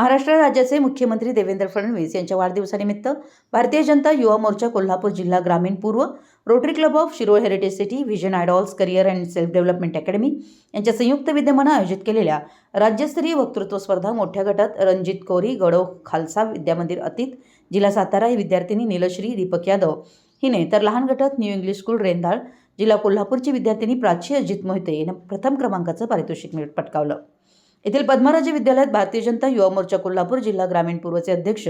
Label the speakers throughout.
Speaker 1: महाराष्ट्र राज्याचे मुख्यमंत्री देवेंद्र फडणवीस यांच्या वाढदिवसानिमित्त भारतीय जनता युवा मोर्चा कोल्हापूर जिल्हा ग्रामीण पूर्व Rotary club of Shirol heritage city vision idols career and self development academy यांच्या संयुक्त विद्यमानं आयोजित केलेल्या राज्यस्तरीय वक्तृत्व स्पर्धा मोठ्या गटात रणजित कोरी गडो खालसा विद्यामंदिर अतीत जिल्हा सातारा ही विद्यार्थिनी नीलश्री दीपक यादव हिने तर लहान गटात न्यू इंग्लिश स्कूल रेंदाळ जिल्हा कोल्हापूरची विद्यार्थिनी प्राची अजित मोहिते हिनं प्रथम क्रमांकाचं पारितोषिक मिळ- पटकावलं. येथील पद्मराजे विद्यालयात भारतीय जनता युवा मोर्चा कोल्हापूर जिल्हा ग्रामीण पूर्वचे अध्यक्ष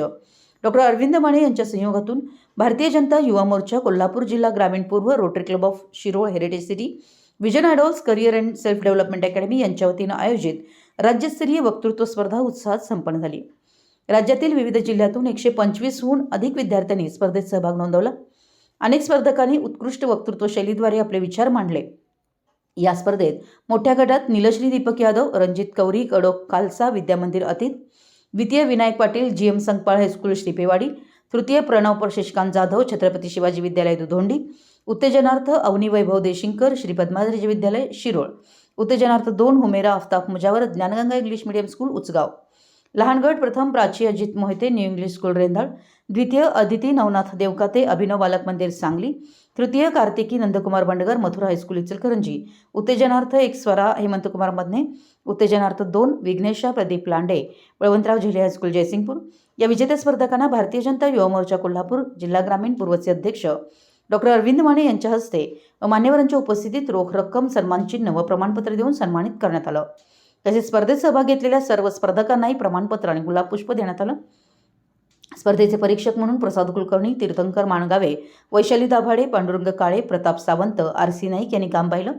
Speaker 1: डॉक्टर अरविंद माने यांच्या संयोगातून भारतीय जनता युवा मोर्चा कोल्हापूर जिल्हा ग्रामीण पूर्व Rotary club of Shirol heritage city vision idols career and self development academy यांच्या वतीनं आयोजित राज्यस्तरीय वक्तृत्व स्पर्धा उत्साहात संपन्न झाली. राज्यातील विविध जिल्ह्यातून एकशे पंचवीसहून अधिक विद्यार्थ्यांनी स्पर्धेत सहभाग नोंदवला. अनेक स्पर्धकांनी उत्कृष्ट वक्तृत्व शैलीद्वारे आपले विचार मांडले. या स्पर्धेत मोठ्या गटात निलश्री दीपक यादव रणजित कौरी कडोक खालसा विद्यामंदिर अतीत द्वितीय Vinayak Patil G M Sankpal high school Shripewadi तृतीय प्रणव शशिकांत जाधव छत्रपती शिवाजी विद्यालय दुधोंडी उत्तेजनार्थ अवनी वैभव देशिंकर श्री पद्माजी विद्यालय शिरोळ उत्तेजनार्थ दोन Humera Aftab Mujawar Dnyanganga English medium school Uchgaon Lahangad प्रथम Prachi Ajit Mohite new English school Rendhal द्वितीय अदिती नवनाथ देवकाते अभिनव बालक मंदिर सांगली तृतीय कार्तिकी नंदकुमार बंडगर मथुरा हायस्कूल इचलकरंजी उत्तेजनार्थ एक स्वरा हेमंतकुमार मधने उत्तेजनार्थ दोन विघ्नेशा प्रदीप लांडे बळवंतराव जिल्हे हायस्कूल जयसिंगपूर या विजेत्या स्पर्धकांना भारतीय जनता युवा मोर्चा कोल्हापूर जिल्हा ग्रामीण पूर्वचे अध्यक्ष डॉक्टर अरविंद माने यांच्या हस्ते व मान्यवरांच्या उपस्थितीत रोख रक्कम सन्मानचिन्ह व प्रमाणपत्र देऊन सन्मानित करण्यात आलं. तसेच स्पर्धेत सहभाग घेतलेल्या सर्व स्पर्धकांनाही प्रमाणपत्र आणि गुलाबपुष्प देण्यात आलं. स्पर्धेचे परीक्षक म्हणून प्रसाद कुलकर्णी तीर्थंकर माणगावे वैशाली दाभाडे पांडुरंग काळे प्रताप सावंत आर सी नाईक यांनी काम पाहिलं.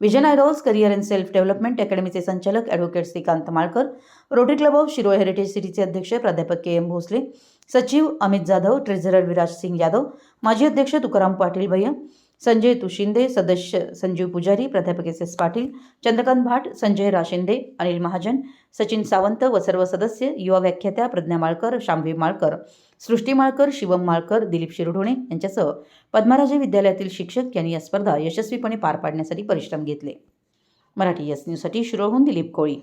Speaker 1: Vision आयरॉल्स career and self development अकॅडमीचे संचालक advocate Shrikant Malkar Rotary club of Shirol heritage सिटीचे अध्यक्ष प्राध्यापक के एम भोसले सचिव अमित जाधव ट्रेझरर विराज सिंग यादव माजी अध्यक्ष तुकाराम पाटील भैया संजय तुशिंदे सदस्य संजीव पुजारी प्राध्यापक एस एस पाटील चंद्रकांत भाट संजय राशिंदे अनिल महाजन सचिन सावंत व सर्व सदस्य युवा व्याख्यात्या प्रज्ञा माळकर शांभवी माळकर सृष्टी माळकर शिवम माळकर दिलीप शिरढोणे यांच्यासह पद्मराजे विद्यालयातील शिक्षक यांनी या स्पर्धा यशस्वीपणे पार पाडण्यासाठी परिश्रम घेतले. मराठी यस न्यूजसाठी शिरोहून दिलीप कोळी.